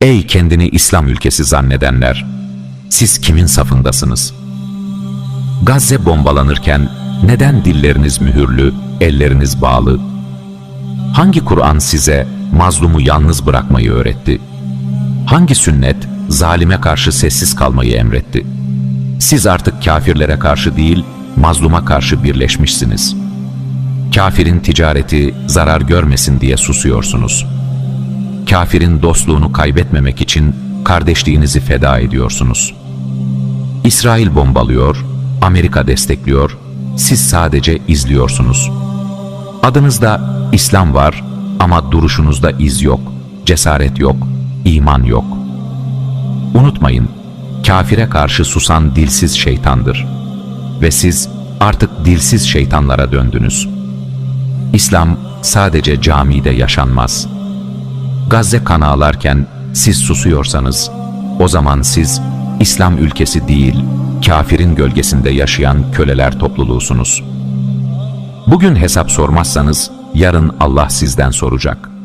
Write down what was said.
Ey kendini İslam ülkesi zannedenler! Siz kimin safındasınız? Gazze bombalanırken neden dilleriniz mühürlü, elleriniz bağlı? Hangi Kur'an size mazlumu yalnız bırakmayı öğretti? Hangi sünnet zalime karşı sessiz kalmayı emretti? Siz artık kafirlere karşı değil, mazluma karşı birleşmişsiniz. Kafirin ticareti zarar görmesin diye susuyorsunuz. Kafirin dostluğunu kaybetmemek için kardeşliğinizi feda ediyorsunuz. İsrail bombalıyor, Amerika destekliyor, siz sadece izliyorsunuz. Adınızda İslam var ama duruşunuzda iz yok, cesaret yok, iman yok. Unutmayın, kafire karşı susan dilsiz şeytandır. Ve siz artık dilsiz şeytanlara döndünüz. İslam sadece camide yaşanmaz. Gazze kan ağlarken siz susuyorsanız, o zaman siz İslam ülkesi değil, kafirin gölgesinde yaşayan köleler topluluğusunuz. Bugün hesap sormazsanız, yarın Allah sizden soracak.''